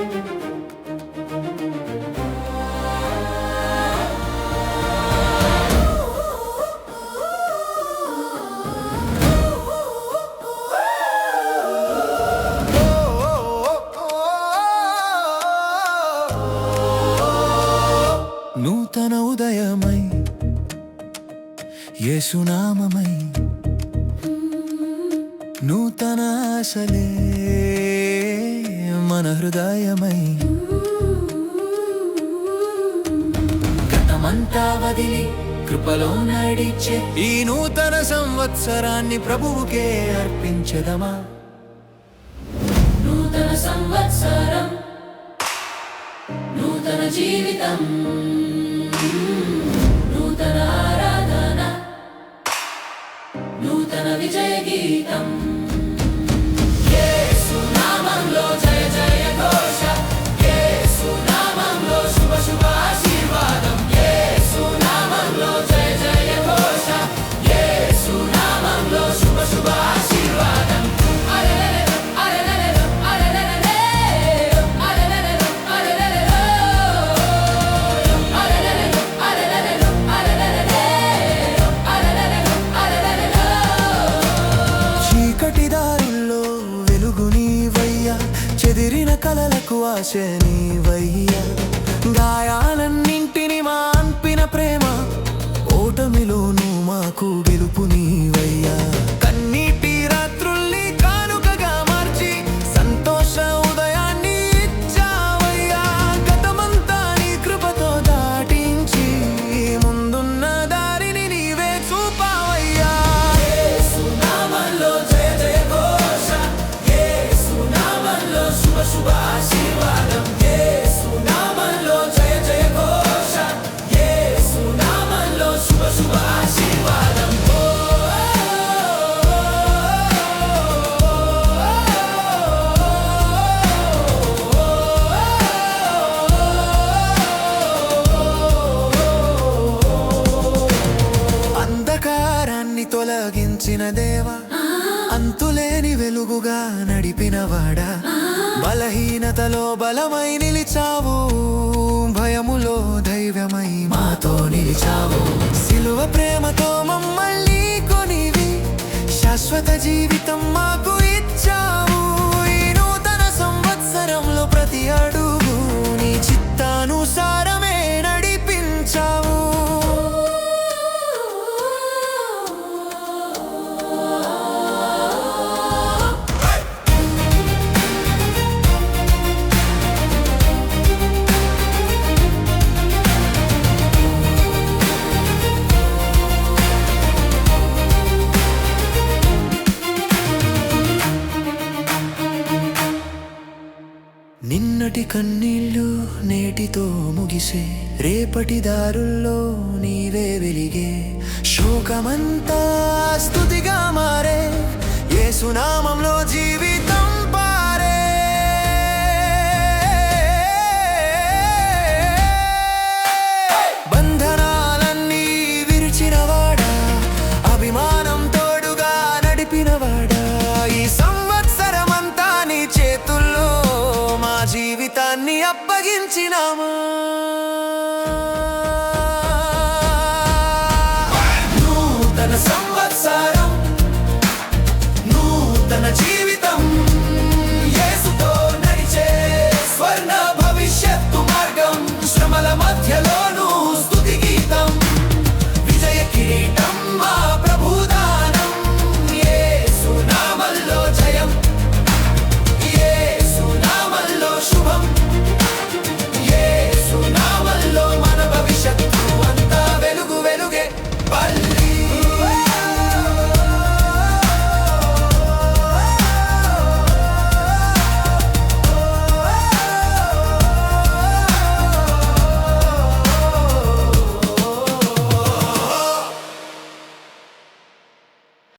నూతన యేసునామమై నూతన ఆశలే. మన హృదయమై. గతమంతా వదిలి కృపలో నడిచే ఈ నూతన సంవత్సరాన్ని ప్రభువుకే అర్పించదమా? నూతన సంవత్సరం నూతన జీవితం నూతన ఆరాధన నూతన విజయ గీతం. కలలకు ఆశ నీవయ్యా గాయాలన్నింటిని మాన్పిన ప్రేమ ఓటమిలోనూ మాకు చేసిన దేవా అంతులేని వెలుగుగా నడిపినవాడా. బలహీనతలో బలమై నిలిచావు భయములో కన్నీళ్ళు నేటితో ముగిసే రేపటి దారుల్లో నీవే వెలిగే శోకమంతా స్థుతిగా మారే ఏ సునామంలో జీవి జీవితాన్ని అప్పగించినాము? నూతన సంవత్సరం